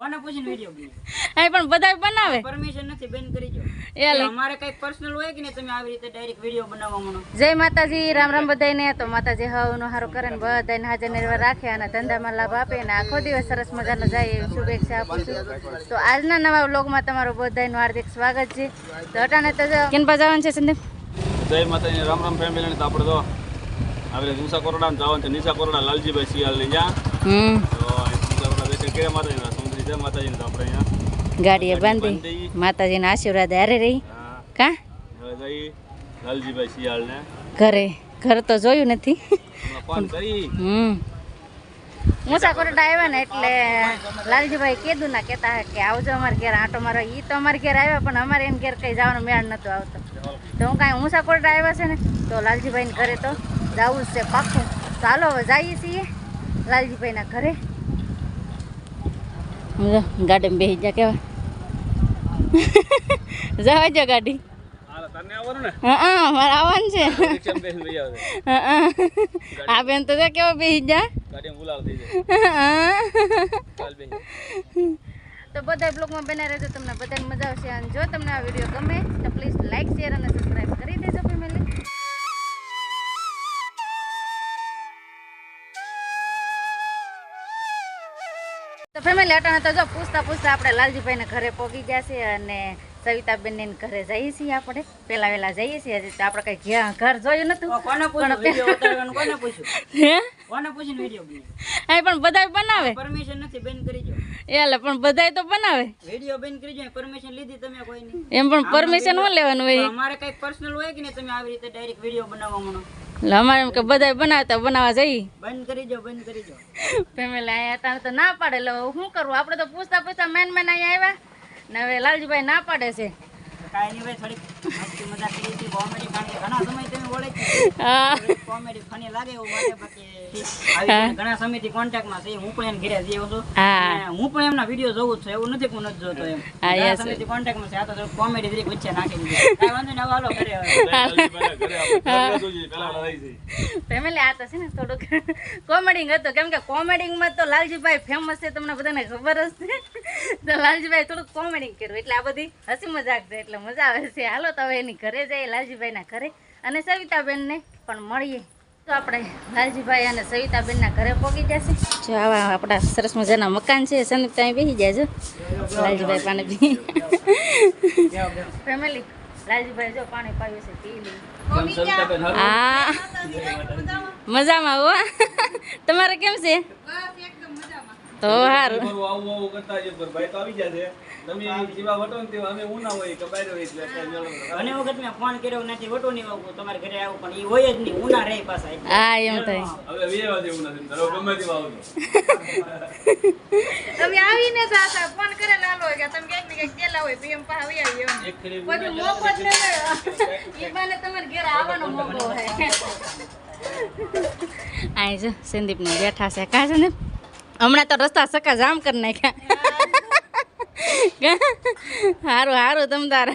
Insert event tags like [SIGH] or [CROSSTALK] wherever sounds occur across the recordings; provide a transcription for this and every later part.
કોને પૂછીને વીડિયો બનાવો પણ બધા બનાવે. પરમિશન નથી બેન કરી દો. એ લે. અમારે કંઈક પર્સનલ હોય કે ને તમે આવી રીતે ડાયરેક્ટ વીડિયો બનાવવા માંડો? જય માતાજી રામ રામ બધાને તો માતાજી હવનો હારો કરે ને બધાને હાજર નિર્ભર રાખે અને ધંધામાં લાભ આપે ને આખો દિવસ સરસ મજાનો જાય એવી શુભેચ્છા આપું છું. તો આજના નવા વ્લોગમાં તમારું બધાનું હાર્દિક સ્વાગત છે. તો હટાને તો જો કેનપા જવાનું છે સંદીપ? જય માતાજી રામ રામ ફેમિલી તો આપણે તો આપણે દિશા કોરડા જવાનું છે. નિશા કોરોડા લાલજીભાઈ શિયાળની જ્યાં. હમ. તો કોરડા ગાડીએ બાંધી. માતાજીના આશીર્વાદ હારે રહી. કા? ઘરે. ઘર તો જોયું નથી. હમ. કોરડા આવ્યા ને એટલે લાલજીભાઈ કીધું ના કહેતા કે આવજો અમારે ઘેર. આંટો મારો ઈ તો અમારે ઘેર આવ્યા પણ અમારે એમ ઘેર કઈ જવાનો મેળ નતો આવતો. તો હું કાંઈ ઊંચા આવ્યા છે ને તો લાલજીભાઈને ઘરે તો જવું જ છે પાક્કું. ચાલો હવે જઈએ છીએ લાલજીભાઈના ઘરે. જો ગાડીમાં બેસી જા કેવા જવા જો ગાડી હા મારે આવવાનું છે હા બેન તો કેવા બેસી જા તો બધા બ્લોગમાં બના રહેજો તમને બધાને મજા આવશે અને જો તમને આ વીડિયો ગમે તો પ્લીઝ લાઇક શેર અને સબસ્ક્રાઈબ કરી દેજો ફેમિલી તો ફેમિલી અટાણે તો જો પૂછતા પૂછતા આપણે લાલજીભાઈને ઘરે પહોંચી ગયા છે અને સવિતાબેનને ઘરે જઈએ છીએ આપણે. પેલા વેલા જઈએ છીએ હજી તો આપણે કઈ ઘે- ઘર જોયું નતું કોને પૂછ્યું? કોને પૂછ્યું? હે? કોને પૂછીને વિડિયો અહીં પણ બધાય બનાવે. પરમિશન નથી બેન કરી જો એટલે પણ બધાય તો બનાવે. વીડિયો બેન કરી જો પરમિશન લીધી તમે કોઈ નહીં એમ પણ પરમિશન હું લેવાનું હોય. અમારે કઈ પર્સનલ હોય કે ને તમે આવી રીતે ડાયરેક્ટ વીડિયો બનાવવા માંડો એટલે અમારે એમ કે બધાય બનાવતા બનાવવા જઈએ બંધ કરી દો બંધ કરી દો. ફેમિલી અહીંયા અટાણે તો ના પાડે. એટલે શું કરવું આપણે તો પૂછતા પૂછતા મેન મેન અહીંયા આવ્યા. ને હવે લાલજીભાઈ ના પાડે છે. કાંઈ નહીં ભાઈ થોડીક મસ્તી મજાક કરી હતી કોમેડી ઘણા સમય તમે ઓળખી હા. કોમેડી ફની લાગે એવું માટે બાકી ઘણા સમયથી કોન્ટેક્ટમાં છે. હું પણ એને ઘરે જઈ છું. અને હું પણ એમના વીડિયો જોઉં છું. એવું નથી હું નથી જોતો એમ. હા, ઘણા સમયથી કોન્ટેક્ટમાં છે. આ તો કોમેડી તરીકે વચ્ચે નાખી દીધી. કાંઈ વાંધો નહીં હવે હાલો ઘરે હવે. [LAUGHS] ફેમિલી આ તો છે ને થોડુંક કોમેડિંગ હતો. કેમ કે કોમેડિંગમાં તો લાલજીભાઈ ફેમસ છે. તમને બધાને ખબર હશે તો લાલજીભાઈ થોડુંક કોમેડિંગ કર્યું. એટલે આ બધી હસી મજાક છે. એટલે મજા આવે છે. હાલો તો હવે એની ઘરે જાય લાલજીભાઈના ઘરે. અને સવિતાબેનને પણ મળીએ. તો આપણે લાલજીભાઈ અને સવિતાબેનના ઘરે પહોંચી જશે. જો આવા આપણા સરસ મજાના મકાન છે સંદીપ ત્યાં બેસી જાય છે. લાલજીભાઈ પાણી પી ફેમિલી લાલજીભાઈ જો પાણી પાયું છે પી લે. કેમ સવિતાબેન હારું? હા. મજામાં હો. તમારે કેમ છે? તો સારું તમારું આવું આવું કરતા જ પર ભાઈ તો આવી ગયા છે તમે જેવા વટો ને અમે ઉના હોય કે બહાર હોય એટલે અત્યારે મેળો કરો. ઘણી વખત મેં ફોન કર્યો નથી વટો નહીં આવું તમારે ઘરે આવું પણ એ હોય જ નહીં ઉના રહે પાછા હા એમ થાય. હવે વેવા જેવું નથી ધરો ગમે તેવા આવજો [LAUGHS] તમે આવીને આતા ફોન કરે લાલો કે તમે ક્યાંક ને ક્યાંક ગેલા હોય પીએમ પાસે આવી આવી એમ. પછી મોકો જ ન મળ્યો ઈ બાને તમારે ઘેર આવવાનો મોકો હોય. આય જો સંદીપ ને બેઠા છે. કા સંદીપ? હમણાં તો રસ્તા સકા જામ કરી નાખ્યા. [LAUGHS] હારું હારું તમ તારે.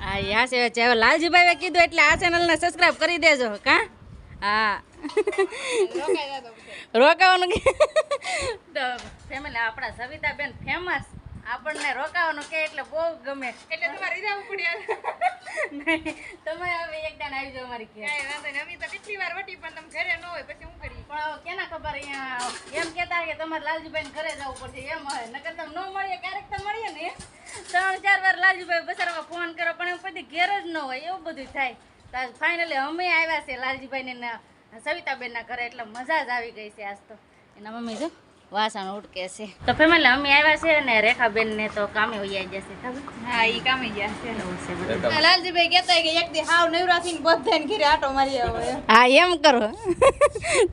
હા યા છે છે હવે લાલજીભાઈએ કીધું એટલે આ ચેનલને સબસ્ક્રાઈબ કરી દેજો કા? હા. રોકાવાનું કે? તો ફેમિલી આપણા સવિતાબેન ફેમસ આપણને રોકાવાનું કે એટલે બહુ ગમે. એટલે તમારે જવું પડ્યા તમે હવે એક દાન આવી જાઓ વાંધો નહીં અમે તો કેટલી વાર વટી પણ તમે ઘરે ન હોય પછી હું કરી પણ કેના ખબર અહીંયા એમ કહેતા કે તમારે લાલજીભાઈ ઘરે જવું પડશે એમ હોય નકર તમે ન મળીએ, ક્યારેક તો મળીએ ને. ત્રણ, ચાર વાર લાલજીભાઈ બસારામાં ફોન કરો પણ એમ પછી ઘેર જ ન હોય, એવું બધું થાય. તો ફાઇનલી અમે આવ્યા છે લાલજીભાઈને ને સવિતાબેનના ઘરે, એટલે મજા જ આવી ગઈ છે આજ તો. એના મમ્મી જો. વાસણ ઉટકે છે. તો ફેમિલી અમે આવ્યા છે ને રેખાબેન ને તો કામે વૈયા જશે ખબર? હા ઈ કામે ગયા છે. એવું છે લાલજીભાઈ કહેતા કે એક દી હાવ નવરા થઈને બધાને ઘરે આટો મારી આવો એમ. હા એમ કરો.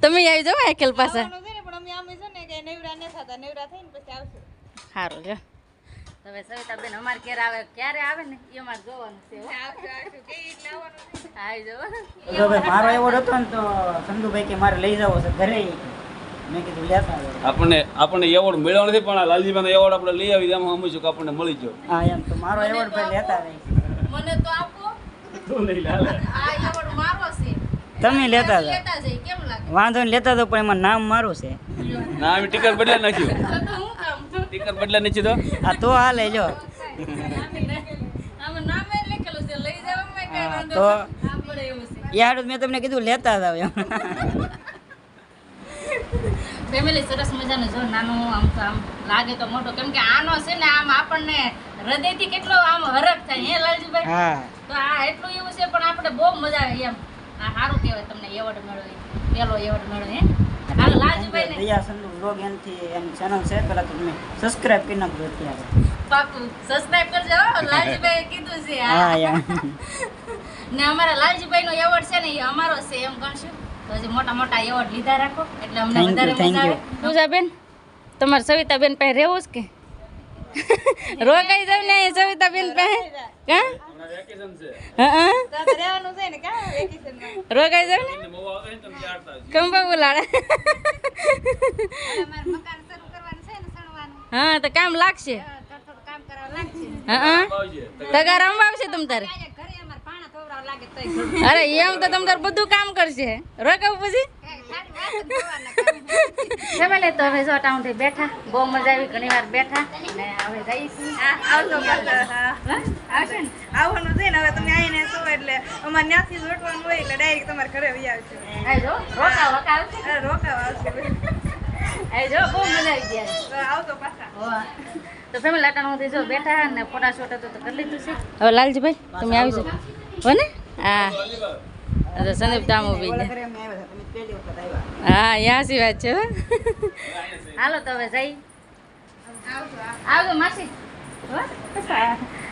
તમે આવી જાવ અખિલ પાસે છે પણ અમે આમે છે ને કે નવરા ન થતા નવરા થઈને પછી આવશું. સારું જો હવે સવિતાબેન અમારે ઘેર આવે ક્યારે આવે ને? એ અમારે જોવાનું છે છે. આવી મારો એવોર્ડ હતો ને તો સંધુભાઈ કે મારે લઈ જવો છે ઘરે. આપણને આપણને એવોર્ડ મળ્યો નથી પણ આ લાલજીભાઈનો એવોર્ડ આપણે લઈ આવી એમાં સમજશું કે આપણને મળી ગયો. હા એમ તો મારો એવોર્ડ ભાઈ લેતા રહી. મને તો આપો. તો નહીં લાલે. આ એવોર્ડ મારો છે. તમે લેતા હતા કેમ લાગે? વાંધો નહીં લેતા તો પણ એમાં નામ મારું છે. નામ અમે ટિકર બદલા નાખ્યું. તો તો હું કામ? ટિકર બદલા નથી તો? આ તો છે. લઈ હા, વાંધો તો? નથી. આપણે એવું છે. એ મેં તમને કીધું લેતા હતા એમ. ફેમિલી સરસ મજાનું જો નાનું આમ તો આમ લાગે તો મોટો. કેમ કે આનો છે ને આમ આપણને હૃદયથી કેટલો આમ હરખ થાય હે લાલજીભાઈ? હા. તો આ એટલું એવું છે પણ આપણે બહુ મજા આવે એમ. આ સારું કહેવાય તમને એવોર્ડ મળ્યો પેલો એવોર્ડ મળ્યો હે? લાલજીભાઈ દયા સંધુ બ્લોગ એમથી એમ ચેનલ છે પેલા તમે સબસ્ક્રાઇબ કરી નાખજો અત્યારે. પાકું. સબસ્ક્રાઇબ કરજો હો. [LAUGHS] લાલજીભાઈએ કીધું છે હા. [LAUGHS] ને અમારા લાલજીભાઈ નો એવોર્ડ છે ને એ અમારો છે એમ ગણશું. તો હજી મોટા મોટા એવોર્ડ લીધા રાખો. એટલે અમને વધારે મજા આવે. પૂજાબેન તમારે સવિતાબેન પાસે રહેવું જ કે? રોકાઈ જાવ ને અહીં સવિતાબેન પાસે. હા? તો તો રહેવાનું છે ને કા વેકેશનમાં રોકાઈ જાવ ને? બોલાડે. સણવાનું. હા તો કામ લાગશે. થોડું થોડું કામ કરવા લાગશે. હા. તગાર અંબાવશે તમ તારે? અરે એમ તો તમ તાર બધું કામ કરશે. રોકાવું પછી? જ. ફેમિલી તો હવે જો ટાઉનથી બેઠા. બહુ મજા આવી ઘણી વાર બેઠા. હવે જઈશું. આવજો ને. આવવાનું છે ને હવે તમે આવીને સો એટલે અમારે ત્યાંથી જ રોટવાનું હોય એટલે ડાયરેક્ટ તમારે ઘરે રોકાવ આવશે આવજો. બહુ મજા આવી ગયા તો આવજો પાછા. તો ફેમિલી જો બેઠા અને ફોટા શોટા તો કરી લીધું છે. હવે લાલજીભાઈ તમે આવી જાઓ. હો. ને હા તો સંદીપ વખત આવ્યા હા યાસી વાત છે હાલો તમે જઈ. આવજો માસી.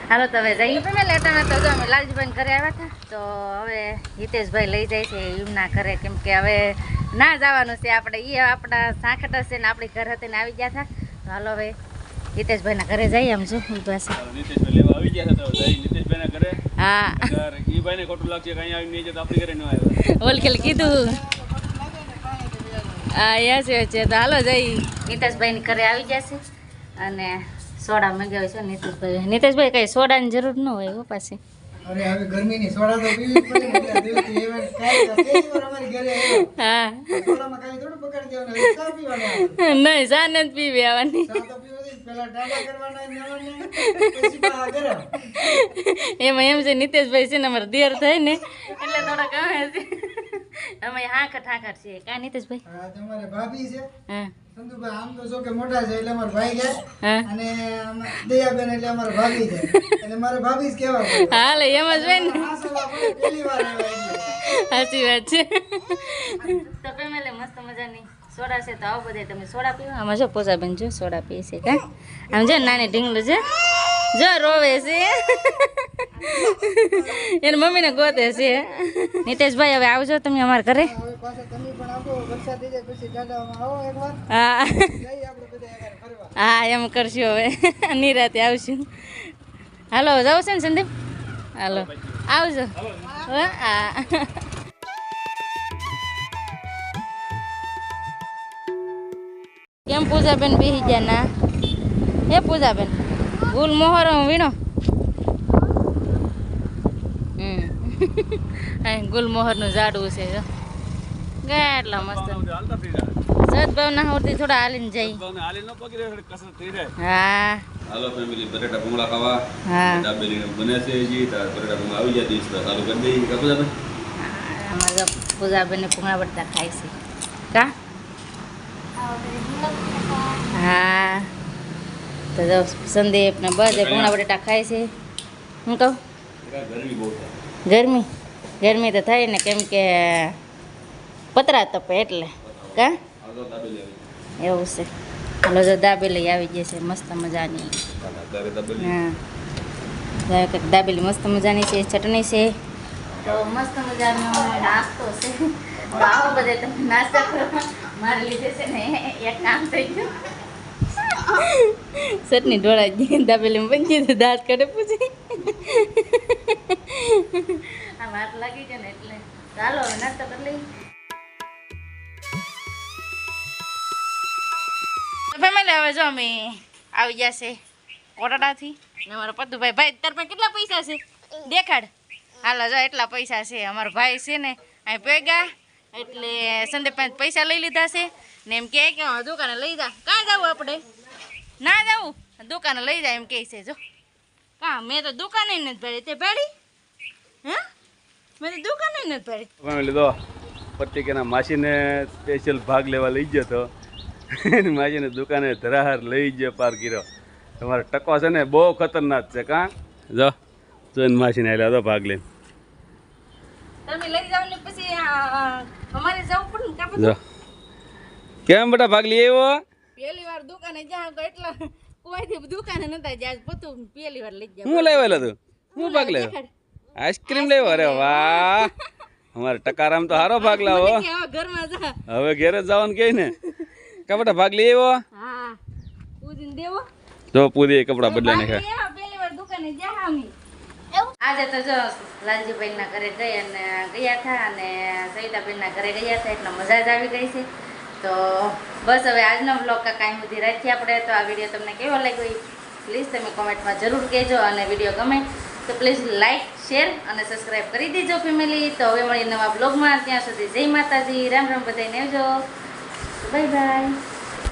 હાલો તમે જઈએ તમે લેટર તો જો અમે લાલજીભાઈ ઘરે આવ્યા હતા. તો હવે હિતેશભાઈ લઈ જાય છે એમના ઘરે કેમ કે હવે ના જવાનું છે આપણે. એ આપણા સાંખટ છે ને આપણી ઘર હતી ને આવી ગયા હતા. તો હાલો હવે હિતેશભાઈના ઘરે જઈએ આમ છું ઈ પાસે નીતેશભાઈ લેવા આવી ગયા હતા તો નીતેશભાઈના ઘરે. હા. અગર ભાઈને ખોટું લાગશે કે આવી નહીં જાય આપણી ઘરે ન આવ્યા. ઓલખેલ કીધું. હા યસ યસ છે તો હાલો જઈ. નીતેશભાઈની ઘરે આવી જશે અને સોડા મંગાવ્યો છે નીતેશભાઈ નીતેશભાઈ કઈ સોડાની જરૂર ન હોય હો પાસે અરે હવે ગરમીની સોડા તો પીવી પડે ને કાંઈ ઘરે હા. સોડામાં કાંઈ થોડું પકડી દેવાનું ચા પીવાના નહીં ચા નથી પીવી આવવાની. એમાં એમ છે નીતેશભાઈ છે ને અમારે દેર થાય ને એટલે થોડા ગમે છે. અમે હાંકટ હાંકટ છે કા નીતેશભાઈ? તમારે ભાભી છે? હા. સંતુભાઈ આમ તો જો કે મોટા છે એટલે અમારા ભાઈ ગયા અને દયાબેન એટલે અમારા ભાભી છે. એટલે મારે ભાભી જ કહેવા હાલે એમ જ હોય ને. આ સલાહ પડે પહેલી વાર સાચી વાત છે. તો ફેમિલી મસ્ત મજાની. સોડા છે તો આવો બધે તમે સોડા પીવો આમાં જો પોસાબેન જો સોડા પીએ છે કા આમ જો નાની ઢીંગલું છે જો રોવે છે. [LAUGHS] એની મમ્મીને ગોતે છે. નીતેશભાઈ હવે આવજો તમે અમારા ઘરે. હા હા. એમ કરશું હવે. નિરાતે આવશું. હાલો જવું છે ને સંદીપ? હાલો આવજો. હા કેમ પૂજાબેન બેસી ગયા ના? એ પૂજાબેન? ગુલ મોહર વીણો હમ અહીં ગુલમોહરનું ઝાડવું છે જો. કેટલા મસ્ત. સદભાવ ના હોતી થોડા હાલીને જઈ. હા. હાલો ફેમિલી બટેટા ભૂંગળા ખાવા. હા. દાબેલી બને છે હજી તાર બટેટા ભૂંગળા આવી જાય દિવસ ચાલુ કરી દઈ કાપુ તમે અમારા બટતા ખાય છે. કા? હા. તો જો સંદીપ ને બધે ભૂંગળા બટેટા ખાય છે. હું કહું? ગરમી બહુ થાય. ગરમી. ગરમી તો થાય ને કેમ કે પતરા તપે એટલે. કા? દાબેલી એવું છે. હાલો જો દાબેલી આવી જશે મસ્ત મજાની. હા. દાબેલી મસ્ત મજાની છે, ચટણી છે. મસ્ત મજાનો છે. છે ચટણી ઢોળાઈ ગઈ, દાબેલીમાં બની ગઈ દાંત કાઢે પૂછી. આ હવે જો અમે આવી ગયા છે કોટાડાથી ને મારો પદ્ધુભાઈ ભાઈ, તાર કેટલા પૈસા છે? દેખાડ. હાલો, જો એટલા પૈસા છે. અમારો ભાઈ છે ને અહીં ભેગા, એટલે સંદીપ પાસે લઈ લીધા છે. ને એમ કહે કે દુકાને લઈ જા. કાં જવું આપણે? ના જવું. દુકાને લઈ જાય એમ કહે છે, જો. કા, મેં તો દુકાને નથી ભરી. તે ભરી હે? મેં દુકાને નથી ભરી ફેમિલી તો પત્રિકાના માસીને સ્પેશિયલ ભાગ લેવા લઈ ગયો તો. માસીને દુકાને ધરાહાર લઈ ગયો પાર કર્યો. તમારો ટકો છે ને બહુ ખતરનાક છે કાં? જો જો માસીને આવેલા હતો ભાગ લઈને. તમે લઈ જાવ ને પછી આ, આ, અમારે જવું પડે ને કાં કેમ બેટા ભાગ લઈ આવ્યો? પહેલી વાર દુકાને જાવ તો એટલા કોઈથી દુકાને નતા જાય પતું પહેલી વાર લઈ જાવ હું લાવેલો તું? હું ભાગ લેવો આઈસ્ક્રીમ લેવો? અરે વાહ. અમારે ટકારામ તો સારો ભાગ લાવો. હવે ઘેરે જ જવાનું કે ને? કપડા ભાગ લઈ આવ્યો? હા. પૂજીને દેવો. જો પૂરી કપડા બદલાને ખા પહેલી વાર દુકાને જા અમે. આજે તો જો લાલજીભાઈના ઘરે ગઈ અને ગયા હતા અને સવિતાબેનના ઘરે ગયા હતા એટલે મજા જ આવી ગઈ છે. તો બસ હવે આજનો બ્લોગ કાંઈ સુધી રાખીએ આપણે. તો આ વીડિયો તમને કેવો લાગ્યો પ્લીઝ તમે કોમેન્ટમાં જરૂર કહેજો અને વીડિયો ગમે તો પ્લીઝ લાઇક શેર અને સબસ્ક્રાઈબ કરી દેજો ફેમિલી તો હવે મળી નવા બ્લોગમાં ત્યાં સુધી જય માતાજી. રામ રામ બધાને આવજો. Bye bye